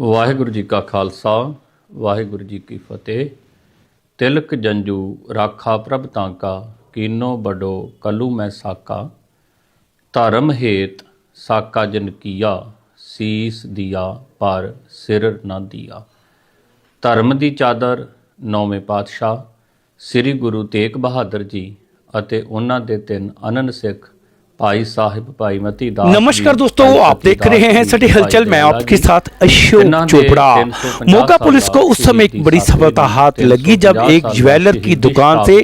ਵਾਹਿਗੁਰੂ ਜੀ ਕਾ ਖਾਲਸਾ, ਵਾਹਿਗੁਰੂ ਜੀ ਕੀ ਫਤਿਹ। ਤਿਲਕ ਜੰਜੂ ਰਾਖਾ ਪ੍ਰਭ ਤਾਂਕਾ ਕੀਨੋ ਬਡੋ ਕਲੂ ਮੈਂ ਸਾਕਾ। ਧਰਮ ਹੇਤ ਸਾਕਾ ਜਨ ਕੀਆ, ਸੀਸ ਦਿਆ ਪਰ ਸਿਰ ਨਾ ਦਿਆ। ਧਰਮ ਦੀ ਚਾਦਰ ਨੌਵੇਂ ਪਾਤਸ਼ਾਹ, ਸ੍ਰੀ ਗੁਰੂ ਤੇਗ ਬਹਾਦਰ ਜੀ ਅਤੇ ਉਹਨਾਂ ਦੇ ਤਿੰਨ ਅਨੰਨ ਸਿੱਖ भाई साहिब भाई मती दा नमस्कार दोस्तों आप देख रहे हैं सटी हलचल मैं आपके साथ अशोक चोपड़ा। मोगा पुलिस को उस समय एक बड़ी सफलता हाथ लगी जब एक ज्वेलर की दुकान से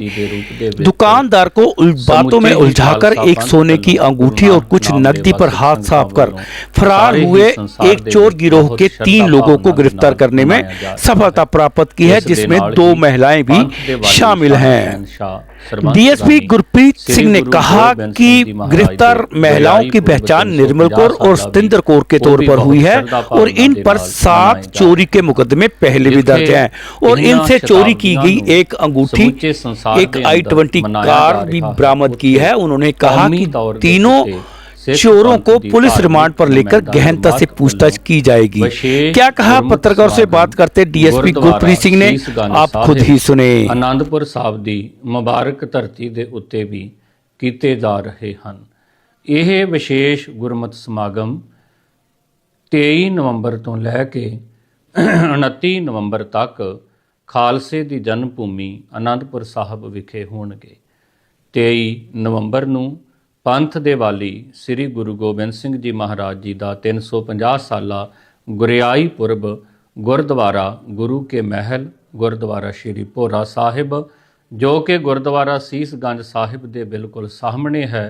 दुकानदार को बातों में उलझाकर एक सोने की अंगूठी और कुछ नकदी पर हाथ साफ़ कर फरार हुए एक चोर गिरोह के तीन लोगों को गिरफ़्तार करने में सफलता प्राप्त की है जिसमें दो महिलाएँ भी शामिल हैं। डीएसपी गुरप्रीत सिंह ने कहा कि गिरफ़्तार महिलाओं की पहचान निर्मल कौर और सतेंद्र कौर के तौर पर हुई है और इन पर सात चोरी के मुकदमे पहले भी दर्ज हैं और इनसे चोरी की गई एक अंगूठी एक आई ट्वेंटी कार भी बरामद की है। उन्होंने कहा कि तीनों चोरों पंथ को दी पुलिस धार्मिक रिमांड पर लेकर मैदान गहनता से मार्ग पूछताछ वालों की जाएगी विशेष क्या कहा गुरमुख पत्रकारों से समागम बात करते डीएसपी गुरुद्वारा गुरप्रीत सिंह ने ਸੀਸਗੰਜ आप खुद ਸਾਹਿਬ, ही सुने ਆਨੰਦਪੁਰ ਸਾਹਿਬ ਦੀ ਮੁਬਾਰਕ ਧਰਤੀ ਦੇ ਉੱਤੇ ਵੀ ਕੀਤੇ ਜਾ ਰਹੇ ਹਨ ਇਹ ਵਿਸ਼ੇਸ਼ ਗੁਰਮਤਿ ਸਮਾਗਮ 23 ਨਵੰਬਰ ਤੋਂ ਲੈ ਕੇ 29 ਨਵੰਬਰ ਤੱਕ ਖਾਲਸੇ ਦੀ ਜਨਮ ਭੂਮੀ ਆਨੰਦਪੁਰ ਸਾਹਿਬ ਵਿਖੇ ਹੋਣਗੇ 23 ਨਵੰਬਰ ਨੂੰ ਪੰਥ ਦੇ ਵਾਲੀ ਸ੍ਰੀ ਗੁਰੂ ਗੋਬਿੰਦ ਸਿੰਘ ਜੀ ਮਹਾਰਾਜ ਜੀ ਦਾ 350 ਸਾਲਾ ਗੁਰਿਆਈ ਪੁਰਬ ਗੁਰਦੁਆਰਾ ਗੁਰੂ ਕੇ ਮਹਿਲ, ਗੁਰਦੁਆਰਾ ਸ੍ਰੀ ਭੋਰਾ ਸਾਹਿਬ, ਜੋ ਕਿ ਗੁਰਦੁਆਰਾ ਸੀਸਗੰਜ ਸਾਹਿਬ ਦੇ ਬਿਲਕੁਲ ਸਾਹਮਣੇ ਹੈ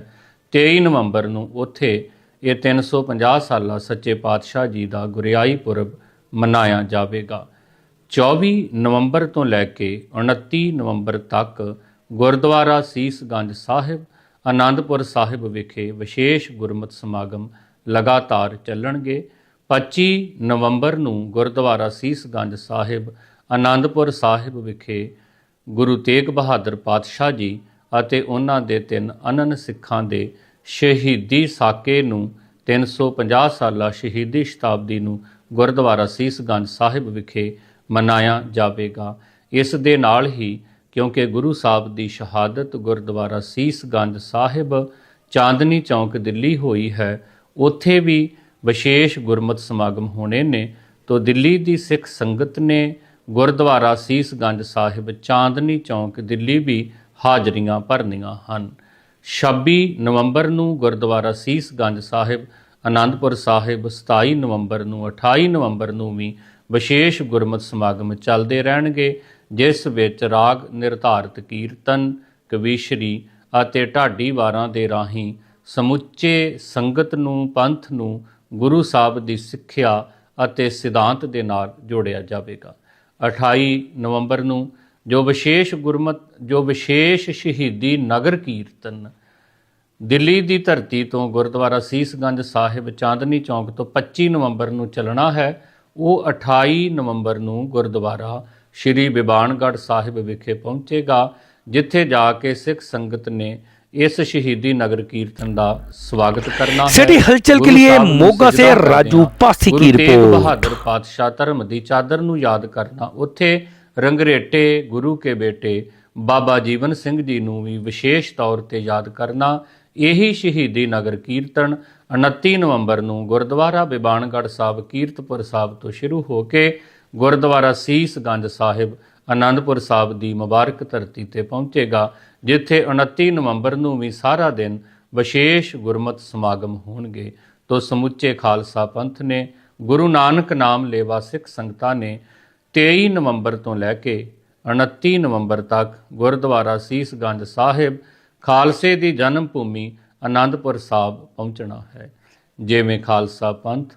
23 ਨਵੰਬਰ ਨੂੰ ਉੱਥੇ ਇਹ 350 ਸਾਲਾ ਸੱਚੇ ਪਾਤਸ਼ਾਹ ਜੀ ਦਾ ਗੁਰਿਆਈ ਪੁਰਬ ਮਨਾਇਆ ਜਾਵੇਗਾ। 24 ਨਵੰਬਰ ਤੋਂ ਲੈ ਕੇ 29 ਨਵੰਬਰ ਤੱਕ ਗੁਰਦੁਆਰਾ ਸੀਸਗੰਜ ਸਾਹਿਬ ਆਨੰਦਪੁਰ ਸਾਹਿਬ ਵਿਖੇ ਵਿਸ਼ੇਸ਼ ਗੁਰਮਤਿ ਸਮਾਗਮ ਲਗਾਤਾਰ ਚੱਲਣਗੇ। 25 ਨਵੰਬਰ ਨੂੰ ਗੁਰਦੁਆਰਾ ਸੀਸਗੰਜ ਸਾਹਿਬ ਆਨੰਦਪੁਰ ਸਾਹਿਬ ਵਿਖੇ ਗੁਰੂ ਤੇਗ ਬਹਾਦਰ ਪਾਤਸ਼ਾਹ ਜੀ ਅਤੇ ਉਹਨਾਂ ਦੇ ਤਿੰਨ ਅਨਨ ਸਿੱਖਾਂ ਦੇ ਸ਼ਹੀਦੀ ਸਾਕੇ ਨੂੰ 350 ਸਾਲਾ ਸ਼ਹੀਦੀ ਸ਼ਤਾਬਦੀ ਨੂੰ ਗੁਰਦੁਆਰਾ ਸੀਸਗੰਜ ਸਾਹਿਬ ਵਿਖੇ ਮਨਾਇਆ ਜਾਵੇਗਾ। ਇਸ ਦੇ ਨਾਲ ਹੀ ਕਿਉਂਕਿ ਗੁਰੂ ਸਾਹਿਬ ਦੀ ਸ਼ਹਾਦਤ ਗੁਰਦੁਆਰਾ ਸੀਸਗੰਜ ਸਾਹਿਬ, ਚਾਂਦਨੀ ਚੌਂਕ, ਦਿੱਲੀ ਹੋਈ ਹੈ। ਉੱਥੇ ਵੀ ਵਿਸ਼ੇਸ਼ ਗੁਰਮਤਿ ਸਮਾਗਮ ਹੋਣੇ ਨੇ। ਤੋਂ ਦਿੱਲੀ ਦੀ ਸਿੱਖ ਸੰਗਤ ਨੇ ਗੁਰਦੁਆਰਾ ਸੀਸਗੰਜ ਸਾਹਿਬ, ਚਾਂਦਨੀ ਚੌਂਕ, ਦਿੱਲੀ ਵੀ ਹਾਜ਼ਰੀਆਂ ਭਰਨੀਆਂ ਹਨ। 26 ਨਵੰਬਰ ਨੂੰ ਗੁਰਦੁਆਰਾ ਸੀਸਗੰਜ ਸਾਹਿਬ ਆਨੰਦਪੁਰ ਸਾਹਿਬ 27 ਨਵੰਬਰ ਨੂੰ 28 ਨਵੰਬਰ ਨੂੰ ਵੀ ਵਿਸ਼ੇਸ਼ ਗੁਰਮਤਿ ਸਮਾਗਮ ਚੱਲਦੇ ਰਹਿਣਗੇ। ਜਿਸ ਵਿੱਚ ਰਾਗ ਨਿਰਧਾਰਤ ਕੀਰਤਨ, ਕਵੀਸ਼ਰੀ ਅਤੇ ਢਾਡੀ ਵਾਰਾਂ ਦੇ ਰਾਹੀਂ ਸਮੁੱਚੇ ਸੰਗਤ ਨੂੰ, ਪੰਥ ਨੂੰ, ਗੁਰੂ ਸਾਹਿਬ ਦੀ ਸਿੱਖਿਆ ਅਤੇ ਸਿਧਾਂਤ ਦੇ ਨਾਲ ਜੋੜਿਆ ਜਾਵੇਗਾ। 28 ਨਵੰਬਰ ਨੂੰ ਜੋ ਵਿਸ਼ੇਸ਼ ਗੁਰਮਤ, ਜੋ ਵਿਸ਼ੇਸ਼ ਸ਼ਹੀਦੀ ਨਗਰ ਕੀਰਤਨ ਦਿੱਲੀ ਦੀ ਧਰਤੀ ਤੋਂ ਗੁਰਦੁਆਰਾ ਸੀਸਗੰਜ ਸਾਹਿਬ ਚਾਂਦਨੀ ਚੌਂਕ ਤੋਂ 25 ਨਵੰਬਰ ਨੂੰ ਚੱਲਣਾ ਹੈ, ਉਹ 28 ਨਵੰਬਰ ਨੂੰ ਗੁਰਦੁਆਰਾ ਸ਼੍ਰੀ ਬਿਬਾਨਗੜ੍ਹ ਸਾਹਿਬ ਵਿਖੇ ਪਹੁੰਚੇਗਾ ਜਿੱਥੇ ਜਾ ਕੇ ਸਿੱਖ ਸੰਗਤ ਨੇ ਇਸ ਸ਼ਹੀਦੀ ਨਗਰ ਕੀਰਤਨ ਦਾ ਸਵਾਗਤ ਕਰਨਾ ਹੈ। ਸਿਟੀ ਹਲਚਲ ਕੇ ਲਈ ਮੋਗਾ ਸੇ ਰਾਜੂ ਪਾਸੀ ਕੀ ਰਿਪੋਰਟ। ਬਹਾਦਰ ਪਾਤਸ਼ਾਹ ਧਰਮ ਦੀ ਚਾਦਰ ਨੂੰ ਯਾਦ ਕਰਨਾ। ਉੱਥੇ ਰੰਗਰੇਟੇ ਗੁਰੂ ਕੇ ਬੇਟੇ ਬਾਬਾ ਜੀਵਨ ਸਿੰਘ ਜੀ ਨੂੰ ਵੀ ਵਿਸ਼ੇਸ਼ ਤੌਰ ਤੇ ਯਾਦ ਕਰਨਾ। ਇਹੀ ਸ਼ਹੀਦੀ ਨਗਰ ਕੀਰਤਨ 29 ਨਵੰਬਰ ਨੂੰ ਗੁਰਦੁਆਰਾ ਬਿਬਾਨਗੜ ਸਾਹਿਬ ਕੀਰਤਪੁਰ ਸਾਹਿਬ ਤੋਂ ਸ਼ੁਰੂ ਹੋ ਕੇ ਗੁਰਦੁਆਰਾ ਸੀਸਗੰਜ ਸਾਹਿਬ ਆਨੰਦਪੁਰ ਸਾਹਿਬ ਦੀ ਮੁਬਾਰਕ ਧਰਤੀ ਤੇ ਪਹੁੰਚੇਗਾ, ਜਿੱਥੇ 29 ਨਵੰਬਰ ਨੂੰ ਵੀ ਸਾਰਾ ਦਿਨ ਵਿਸ਼ੇਸ਼ ਗੁਰਮਤਿ ਸਮਾਗਮ ਹੋਣਗੇ। ਤੋਂ ਸਮੁੱਚੇ ਖਾਲਸਾ ਪੰਥ ਨੇ ਗੁਰੂ ਨਾਨਕ ਨਾਮ ਲੇਵਾ ਸਿੱਖ ਸੰਗਤਾਂ ਨੇ 23 ਨਵੰਬਰ ਤੋਂ ਲੈ ਕੇ 29 ਨਵੰਬਰ ਤੱਕ ਗੁਰਦੁਆਰਾ ਸੀਸਗੰਜ ਸਾਹਿਬ, ਖਾਲਸੇ ਦੀ ਜਨਮ ਭੂਮੀ ਆਨੰਦਪੁਰ ਸਾਹਿਬ ਪਹੁੰਚਣਾ ਹੈ। ਜਿਵੇਂ ਖਾਲਸਾ ਪੰਥ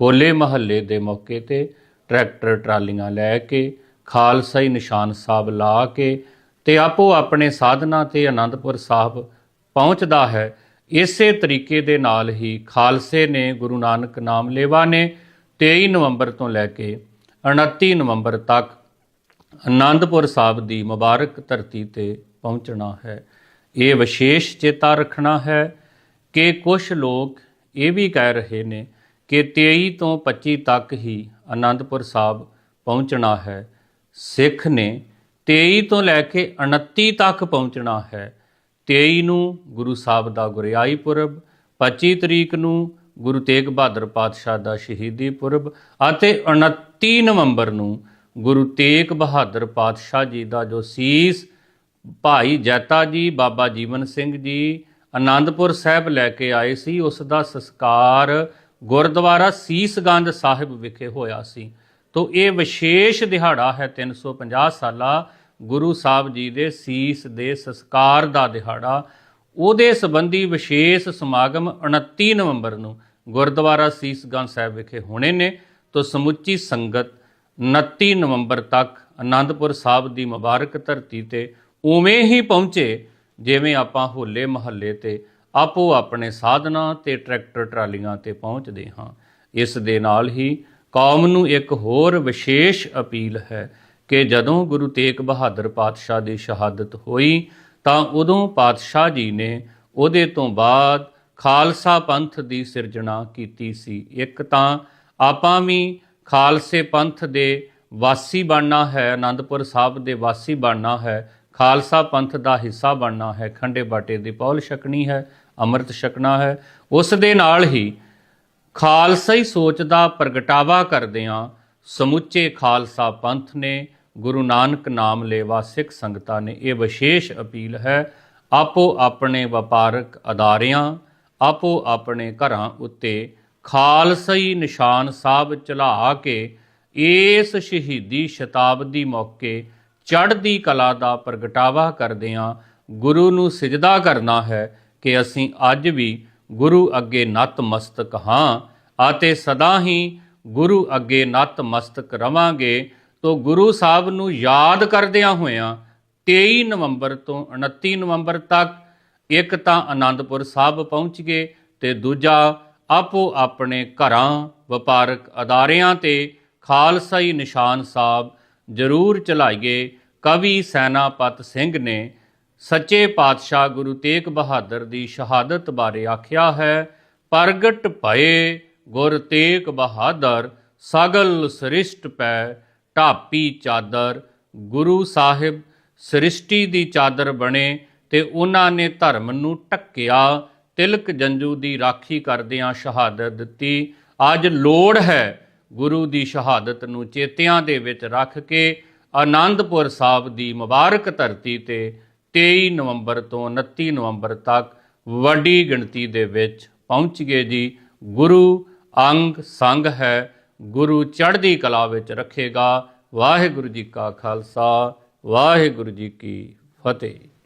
ਹੋਲੇ ਮਹੱਲੇ ਦੇ ਮੌਕੇ ਤੇ ਟਰੈਕਟਰ ਟਰਾਲੀਆਂ ਲੈ ਕੇ, ਖਾਲਸਾ ਹੀ ਨਿਸ਼ਾਨ ਸਾਹਿਬ ਲਾ ਕੇ ਤੇ ਆਪੋ ਆਪਣੇ ਸਾਧਨਾ ਤੇ ਆਨੰਦਪੁਰ ਸਾਹਿਬ ਪਹੁੰਚਦਾ ਹੈ। ਇਸੇ ਤਰੀਕੇ ਦੇ ਨਾਲ ਹੀ ਖਾਲਸੇ ਨੇ ਗੁਰੂ ਨਾਨਕ ਨਾਮ ਲੇਵਾ ਨੇ 23 ਨਵੰਬਰ ਤੋਂ ਲੈ ਕੇ 29 ਨਵੰਬਰ ਤੱਕ ਆਨੰਦਪੁਰ ਸਾਹਿਬ ਦੀ ਮੁਬਾਰਕ ਧਰਤੀ ਤੇ ਪਹੁੰਚਣਾ ਹੈ। ਇਹ ਵਿਸ਼ੇਸ਼ ਚੇਤਾ ਰੱਖਣਾ ਹੈ ਕਿ ਕੁਝ ਲੋਕ ਇਹ ਵੀ ਕਹਿ ਰਹੇ ਨੇ ਕਿ 23 ਤੋਂ 25 ਤੱਕ ਹੀ ਆਨੰਦਪੁਰ ਸਾਹਿਬ ਪਹੁੰਚਣਾ ਹੈ। ਸਿੱਖ ਨੇ 23 ਤੋਂ ਲੈ ਕੇ 29 ਤੱਕ ਪਹੁੰਚਣਾ ਹੈ। 23 ਨੂੰ ਗੁਰੂ ਸਾਹਿਬ ਦਾ ਗੁਰਿਆਈ ਪੁਰਬ 25 ਤਰੀਕ ਨੂੰ ਗੁਰੂ ਤੇਗ ਬਹਾਦਰ ਪਾਤਸ਼ਾਹ ਦਾ ਸ਼ਹੀਦੀ ਪੁਰਬ ਅਤੇ 29 ਨਵੰਬਰ ਨੂੰ ਗੁਰੂ ਤੇਗ ਬਹਾਦਰ ਪਾਤਸ਼ਾਹ ਜੀ ਦਾ ਜੋ ਸੀਸ ਭਾਈ ਜੈਤਾ ਜੀ, ਬਾਬਾ ਜੀਵਨ ਸਿੰਘ ਜੀ ਆਨੰਦਪੁਰ ਸਾਹਿਬ ਲੈ ਕੇ ਆਏ ਸੀ, ਉਸ ਦਾ ਸੰਸਕਾਰ ਗੁਰਦੁਆਰਾ ਸੀਸਗੰਜ ਸਾਹਿਬ ਵਿਖੇ ਹੋਇਆ ਸੀ। ਤੋ ਇਹ ਵਿਸ਼ੇਸ਼ ਦਿਹਾੜਾ ਹੈ 350 ਸਾਲਾ ਗੁਰੂ ਸਾਹਿਬ ਜੀ ਦੇ ਸੀਸ ਦੇ ਸੰਸਕਾਰ ਦਾ ਦਿਹਾੜਾ। ਉਹਦੇ ਸੰਬੰਧੀ ਵਿਸ਼ੇਸ਼ ਸਮਾਗਮ 29 ਨਵੰਬਰ ਨੂੰ ਗੁਰਦੁਆਰਾ ਸੀਸਗੰਜ ਸਾਹਿਬ ਵਿਖੇ ਹੋਣੇ ਨੇ। ਤੋ ਸਮੁੱਚੀ ਸੰਗਤ 29 ਨਵੰਬਰ ਤੱਕ ਆਨੰਦਪੁਰ ਸਾਹਿਬ ਦੀ ਮੁਬਾਰਕ ਧਰਤੀ ਤੇ ਉਵੇਂ ਹੀ ਪਹੁੰਚੇ, ਜਿਵੇਂ ਆਪਾਂ ਹੋਲੇ ਮਹੱਲੇ ਤੇ ਆਪੋ ਆਪਣੇ ਸਾਧਨਾਂ ਤੇ ਟਰੈਕਟਰ ਟਰਾਲੀਆਂ ਤੇ ਪਹੁੰਚਦੇ ਹਾਂ। ਇਸ ਦੇ ਨਾਲ ਹੀ ਕੌਮ ਨੂੰ ਇੱਕ ਹੋਰ ਵਿਸ਼ੇਸ਼ ਅਪੀਲ ਹੈ ਕਿ ਜਦੋਂ ਗੁਰੂ ਤੇਗ ਬਹਾਦਰ ਪਾਤਸ਼ਾਹ ਦੀ ਸ਼ਹਾਦਤ ਹੋਈ, ਤਾਂ ਉਦੋਂ ਪਾਤਸ਼ਾਹ ਜੀ ਨੇ ਉਹਦੇ ਤੋਂ ਬਾਅਦ ਖਾਲਸਾ ਪੰਥ ਦੀ ਸਿਰਜਣਾ ਕੀਤੀ ਸੀ। ਇੱਕ ਤਾਂ ਆਪਾਂ ਵੀ ਖਾਲਸੇ ਪੰਥ ਦੇ ਵਾਸੀ ਬਣਨਾ ਹੈ ਆਨੰਦਪੁਰ ਸਾਹਿਬ ਦੇ ਵਾਸੀ ਬਣਨਾ ਹੈ, ਖਾਲਸਾ ਪੰਥ ਦਾ ਹਿੱਸਾ ਬਣਨਾ ਹੈ, ਖੰਡੇ ਬਾਟੇ ਦੀ ਪੌਲ ਛਕਣੀ ਹੈ ਅੰਮ੍ਰਿਤ ਛਕਣਾ ਹੈ। ਉਸ ਦੇ ਨਾਲ ਹੀ ਖਾਲਸਾਈ ਸੋਚ ਦਾ ਪ੍ਰਗਟਾਵਾ ਕਰਦਿਆਂ ਸਮੁੱਚੇ ਖਾਲਸਾ ਪੰਥ ਨੇ ਗੁਰੂ ਨਾਨਕ ਨਾਮ ਲੇਵਾ ਸਿੱਖ ਸੰਗਤਾਂ ਨੇ ਇਹ ਵਿਸ਼ੇਸ਼ ਅਪੀਲ ਹੈ, ਆਪੋ ਆਪਣੇ ਵਪਾਰਕ ਅਦਾਰਿਆਂ, ਆਪੋ ਆਪਣੇ ਘਰਾਂ ਉੱਤੇ ਖਾਲਸਾਈ ਨਿਸ਼ਾਨ ਸਾਹਿਬ ਚਲਾ ਕੇ ਇਸ ਸ਼ਹੀਦੀ ਸ਼ਤਾਬਦੀ ਮੌਕੇ ਚੜ੍ਹਦੀ ਕਲਾ ਦਾ ਪ੍ਰਗਟਾਵਾ ਕਰਦਿਆਂ ਗੁਰੂ ਨੂੰ ਸਿਜਦਾ ਕਰਨਾ ਹੈ। ਕਿ ਅਸੀਂ ਅੱਜ ਵੀ ਗੁਰੂ ਅੱਗੇ ਨਤਮਸਤਕ ਹਾਂ ਅਤੇ ਸਦਾ ਹੀ ਗੁਰੂ ਅੱਗੇ ਨਤਮਸਤਕ ਰਵਾਂਗੇ, ਤੋ ਗੁਰੂ ਸਾਹਿਬ ਨੂੰ ਯਾਦ ਕਰਦਿਆਂ ਹੋਇਆਂ 23 ਨਵੰਬਰ ਤੋਂ 29 ਨਵੰਬਰ ਤੱਕ ਇੱਕ ਤਾਂ ਆਨੰਦਪੁਰ ਸਾਹਿਬ ਪਹੁੰਚ ਗਏ ਤੇ ਦੂਜਾ ਆਪੋ ਆਪਣੇ ਘਰਾਂ, ਵਪਾਰਕ ਅਦਾਰਿਆਂ ਤੇ ਖਾਲਸਾਈ ਨਿਸ਼ਾਨ ਸਾਹਿਬ ਜ਼ਰੂਰ ਚਲਾਈਏ। ਕਵੀ ਸੈਨਾਪਤ ਸਿੰਘ ਨੇ ਸੱਚੇ ਪਾਤਸ਼ਾਹ ਗੁਰੂ ਤੇਗ ਬਹਾਦਰ ਦੀ ਸ਼ਹਾਦਤ ਬਾਰੇ ਆਖਿਆ ਹੈ, ਪ੍ਰਗਟ ਭਏ ਗੁਰ ਤੇਗ ਬਹਾਦਰ, ਸਗਲ ਸ੍ਰਿਸ਼ਟ ਪੈ ਢਾਪੀ ਚਾਦਰ। ਗੁਰੂ ਸਾਹਿਬ ਸ੍ਰਿਸ਼ਟੀ ਦੀ ਚਾਦਰ ਬਣੇ ਤੇ ਉਹਨਾਂ ਨੇ ਧਰਮ ਨੂੰ ਟੱਕਿਆ ਤਿਲਕ ਜੰਜੂ ਦੀ ਰਾਖੀ ਕਰਦਿਆਂ ਸ਼ਹਾਦਤ ਦਿੱਤੀ। ਅੱਜ ਲੋੜ ਹੈ ਗੁਰੂ ਦੀ ਸ਼ਹਾਦਤ ਨੂੰ ਚੇਤਿਆਂ ਦੇ ਵਿੱਚ ਰੱਖ ਕੇ ਆਨੰਦਪੁਰ ਸਾਹਿਬ ਦੀ ਮੁਬਾਰਕ ਧਰਤੀ ਤੇ 23 ਨਵੰਬਰ ਤੋਂ 29 ਨਵੰਬਰ ਤੱਕ ਵੱਡੀ ਗਿਣਤੀ ਦੇ ਵਿੱਚ ਪਹੁੰਚ ਗਏ ਜੀ। ਗੁਰੂ ਅੰਗ ਸੰਗ ਹੈ। ਗੁਰੂ ਚੜ੍ਹਦੀ ਕਲਾ ਵਿੱਚ ਰੱਖੇਗਾ। ਵਾਹਿਗੁਰੂ ਜੀ ਕਾ ਖਾਲਸਾ। ਵਾਹਿਗੁਰੂ ਜੀ ਕੀ ਫਤਿਹ।